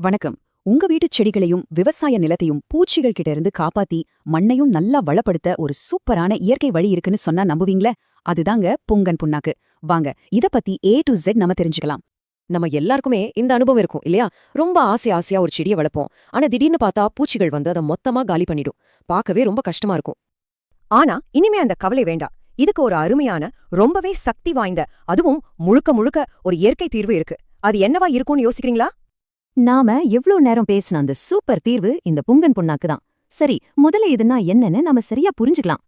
வணக்கம். உங்க வீட்டு செடிகளையும் விவசாய நிலத்தையும் பூச்சிகள் கிட்ட இருந்து காப்பாத்தி மண்ணையும் நல்லா வளப்படுத்த ஒரு சூப்பரான இயற்கை வழி இருக்குன்னு சொன்னா நம்புவீங்களே? அதுதாங்க பொங்கன் புண்ணாக்கு. வாங்க இத பத்தி ஏ டு ஜெட் நம்ம தெரிஞ்சுக்கலாம். நம்ம எல்லாருக்குமே இந்த அனுபவம் இருக்கும் இல்லையா? ரொம்ப ஆசை ஆசையா ஒரு செடியை வளர்ப்போம். ஆனா திடீர்னு பார்த்தா பூச்சிகள் வந்து அதை மொத்தமா காலி பண்ணிடும். பார்க்கவே ரொம்ப கஷ்டமா இருக்கும். ஆனா இனிமே அந்த கவலை வேண்டாம். இதுக்கு ஒரு அருமையான ரொம்பவே சக்தி வாய்ந்த அதுவும் முழுக்க முழுக்க ஒரு இயற்கை தீர்வு இருக்கு. அது என்னவா இருக்கும்னு யோசிக்கிறீங்களா? நாம எவ்ளோ நேரம் பேசின அந்த சூப்பர் தீர்வு இந்த புங்கன் புண்ணாக்கு தான். சரி முதல்ல இதுனா என்னன்னு நாம சரியா புரிஞ்சுக்கலாம்.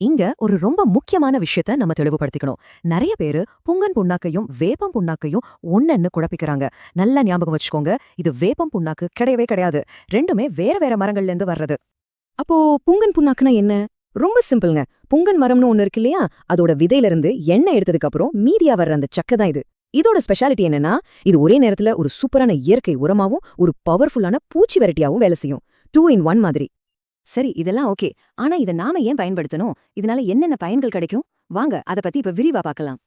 இங்க ஒரு ரொம்ப முக்கியமான விஷயத்த நம்ம தெளிவுபடுத்திக்கணும். நிறைய பேரு புங்கன் புண்ணாக்கையும் வேப்பம் புண்ணாக்கையும் ஒன்னன்னு குழப்பிக்கிறாங்க. நல்லா ஞாபகம் வச்சுக்கோங்க இது வேப்பம் புண்ணாக்கு கிடையவே கிடையாது. ரெண்டுமே வேற வேற மரங்கள்ல இருந்து வர்றது. அப்போ புங்கன் புண்ணாக்குனா என்ன? ரொம்ப சிம்பிள்ங்க. புங்கன் மரம்னு ஒன்னு இருக்கு இல்லையா? அதோட விதையில இருந்து எண்ணெய் எடுத்ததுக்கு அப்புறம் மீதியா வர்ற அந்த சக்கை தான் இது. இதோட ஸ்பெஷாலிட்டி என்னன்னா இது ஒரே நேரத்துல ஒரு சூப்பரான இயற்கை உரமாவும் ஒரு பவர்ஃபுல்லான பூச்சி வெரைட்டியாவும் வேலை செய்யும். டூ இன் ஒன் மாதிரி. சரி இதெல்லாம் ஓகே ஆனா இத நாம ஏன் பயன்படுத்தணும்? இதனால என்னென்ன பயன்கள் கிடைக்கும்? வாங்க அத பத்தி இப்ப விரிவா பார்க்கலாம்.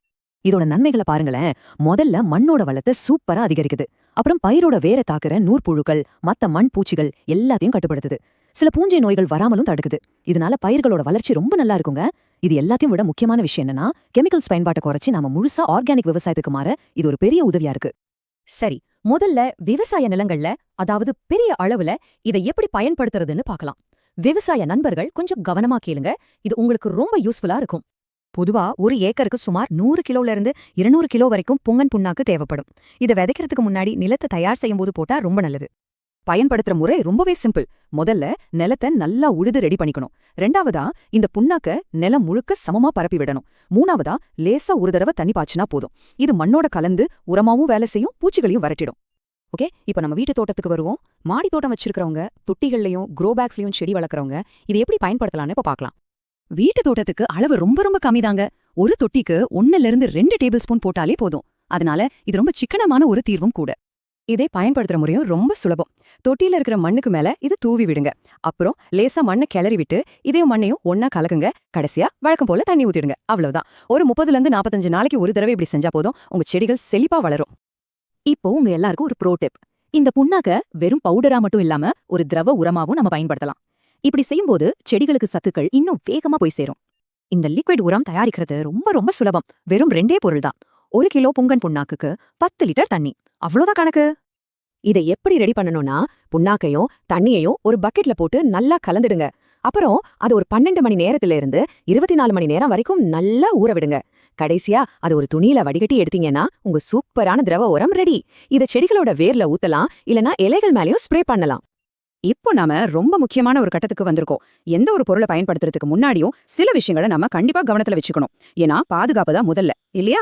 இதோட நன்மைகளை பாருங்களேன். முதல்ல மண்ணோட வளத்தை சூப்பரா அதிகரிக்குது. அப்புறம் பயிரோட வேற தாக்குற நூற்புழுக்கள் மத்த மண் பூச்சிகள் எல்லாத்தையும் கட்டுப்படுத்துது. சில பூஞ்சை நோய்கள் வராமலும் தடுக்குது. இதனால பயிர்களோட வளர்ச்சி ரொம்ப நல்லா இருக்குங்க. இது எல்லாத்தையும் விட முக்கியமான விஷயம் என்னன்னா கெமிக்கல்ஸ் பயன்பாட்டை குறைச்சி நாம முழுசா ஆர்கானிக் விவசாயத்துக்கு மாற இது ஒரு பெரிய உதவியா இருக்கு. சரி முதல்ல விவசாய நிலங்கள்ல அதாவது பெரிய அளவுல இதை எப்படி பயன்படுத்துறதுன்னு பார்க்கலாம். விவசாய நண்பர்கள் கொஞ்சம் கவனமா கேளுங்க. இது உங்களுக்கு ரொம்ப யூஸ்ஃபுல்லா இருக்கும். பொதுவா ஒரு ஏக்கருக்கு சுமார் நூறு கிலோல இருந்து இருநூறு கிலோ வரைக்கும் பொங்கன் புண்ணாக்கு தேவைப்படும். இதை விதைக்கிறதுக்கு முன்னாடி நிலத்தை தயார் செய்யும் போது போட்டா ரொம்ப நல்லது. பயன்படுத்துற முறை ரொம்பவே சிம்பிள். முதல்ல நிலத்தை நல்லா உழுது ரெடி பண்ணிக்கணும். ரெண்டாவதா இந்த புண்ணாக்க நிலம் முழுக்க சமமா பரப்பி விடணும். மூணாவதா லேசா ஒரு தடவை தண்ணி பாய்ச்சினா போதும். இது மண்ணோட கலந்து உரமாவும் வேலை செய்யும் பூச்சிகளையும் வரட்டிடும். ஓகே? இப்ப நம்ம வீட்டு தோட்டத்துக்கு வருவோம். மாடி தோட்டம் வச்சிருக்கிறவங்க தொட்டிகள்லயும் குரோபேக்ஸ்லையும் செடி வளர்க்குறவங்க இது எப்படி பயன்படுத்தலாம்னு இப்போ பார்க்கலாம் வீட்டு தோட்டத்துக்கு அளவு ரொம்ப ரொம்ப கம்மிதாங்க. ஒரு தொட்டிக்கு ஒன்னுல இருந்து ரெண்டு டேபிள் ஸ்பூன் போட்டாலே போதும். அதனால இது ரொம்ப சிக்கனமான ஒரு தீர்வும் கூட. இதை பயன்படுத்துற முறையும் ரொம்ப சுலபம். தொட்டியில இருக்கிற மண்ணுக்கு மேல இது தூவி விடுங்க. அப்புறம் லேசா மண்ணை கிளறி விட்டு இதையும் மண்ணையும் ஒன்னா கலக்குங்க. கடைசியா வழக்கம் போல தண்ணி ஊத்திடுங்க. அவ்வளவுதான். ஒரு முப்பதுல இருந்து நாற்பத்தஞ்சு நாளைக்கு ஒரு தடவை இப்படி செஞ்சா போதும். உங்க செடிகள் செழிப்பா வளரும். இப்போ உங்க எல்லாருக்கும் ஒரு ப்ரோடிப் இந்த புண்ணாக்க வெறும் பவுடரா மட்டும் இல்லாம ஒரு திரவ உரமாவும் நம்ம பயன்படுத்தலாம். இப்படி செய்யும்போது செடிகளுக்கு சத்துக்கள் இன்னும் வேகமா போய் சேரும். இந்த லிக்விட் உரம் தயாரிக்கிறது ரொம்ப ரொம்ப சுலபம். வெறும் ரெண்டே பொருள் தான். ஒரு கிலோ புங்கன் புண்ணாக்குக்கு பத்து லிட்டர் தண்ணி. அவ்வளோதான் கணக்கு. இதை எப்படி ரெடி பண்ணணும்னா புண்ணாக்கையும் தண்ணியையும் ஒரு பக்கெட்ல போட்டு நல்லா கலந்துடுங்க. அப்புறம் அது ஒரு பன்னெண்டு மணி நேரத்துல இருந்து இருபத்தி நாலு மணி நேரம் வரைக்கும் நல்லா ஊற விடுங்க. கடைசியா அது ஒரு துணியில வடிகட்டி எடுத்தீங்கன்னா உங்க சூப்பரான திரவ உரம் ரெடி. இத செடிகளோட வேர்ல ஊத்தலாம் இல்லனா இலைகள் மேலயும் ஸ்ப்ரே பண்ணலாம். இப்போ நாம ரொம்ப முக்கியமான ஒரு கட்டத்துக்கு வந்திருக்கோம். எந்த ஒரு பொருளை பயன்படுத்துறதுக்கு முன்னாடியும் சில விஷயங்களை நம்ம கண்டிப்பா கவனத்துல வச்சுக்கணும். ஏன்னா பாதுகாப்பு தான் முதல்ல இல்லையா?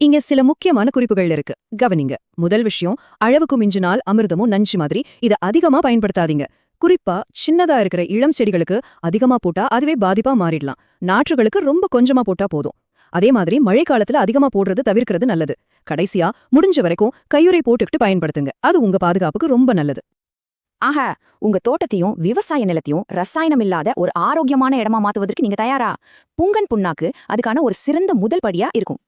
இங்க சில முக்கியமான குறிப்புகள் இருக்கு. கவனிங்க. முதல் விஷயம் அளவுக்கு மிஞ்சினால் அமிர்தமும் நஞ்சு மாதிரி. இத அதிகமா பயன்படுத்தாதீங்க. குறிப்பா சின்னதா இருக்கிற இளம் செடிகளுக்கு அதிகமா போட்டா அதுவே பாதிப்பா மாறிடலாம். நாற்றுகளுக்கு ரொம்ப கொஞ்சமா போட்டா போதும். அதே மாதிரி மழைக்காலத்துல அதிகமா போடுறது தவிர்க்கிறது நல்லது. கடைசியா முடிஞ்ச வரைக்கும் கையுறை போட்டுக்கிட்டு பயன்படுத்துங்க. அது உங்க பாதுகாப்புக்கு ரொம்ப நல்லது. ஆக உங்க தோட்டத்தையும் விவசாய நிலத்தையும் ரசாயனம் இல்லாத ஒரு ஆரோக்கியமான இடமா மாத்துவதற்கு நீங்க தயாரா? புங்கன் புண்ணாக்கு அதுக்கான ஒரு சிறந்த முதல் படியா இருக்கும்.